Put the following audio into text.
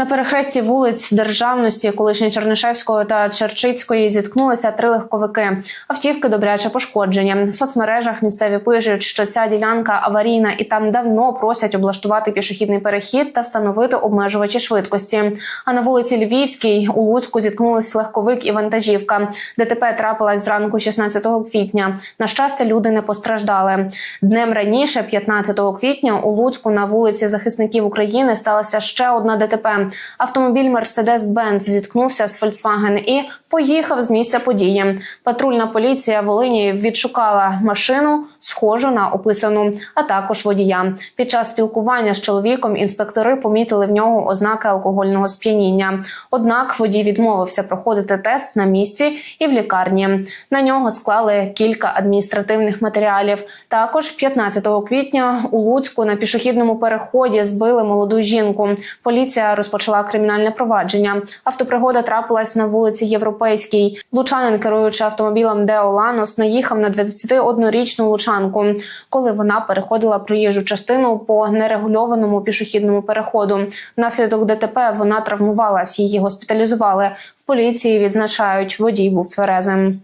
На перехресті вулиць Державності, колишньої Чернишевського та Черчицької зіткнулися три легковики. Автівки добряче пошкоджені. В соцмережах місцеві пишуть, що ця ділянка аварійна і там давно просять облаштувати пішохідний перехід та встановити обмежувачі швидкості. А на вулиці Львівській у Луцьку зіткнулись легковик і вантажівка. ДТП трапилась зранку 16 квітня. На щастя, люди не постраждали. Днем раніше, 15 квітня, у Луцьку на вулиці захисників України сталася ще одна ДТП. Автомобіль Mercedes-Benz зіткнувся з Volkswagen і поїхав з місця події. Патрульна поліція Волині відшукала машину, схожу на описану, а також водія. Під час спілкування з чоловіком інспектори помітили в нього ознаки алкогольного сп'яніння. Однак водій відмовився проходити тест на місці і в лікарні. На нього склали кілька адміністративних матеріалів. Також 15 квітня у Луцьку на пішохідному переході збили молоду жінку. Поліція розпочала кримінальне провадження. Автопригода трапилась на вулиці Європейській. Лучанин, керуючи автомобілем Део Ланос, наїхав на 21-річну лучанку, коли вона переходила проїжджу частину по нерегульованому пішохідному переходу. Внаслідок ДТП вона травмувалась. Її госпіталізували. В поліції відзначають, водій був тверезим.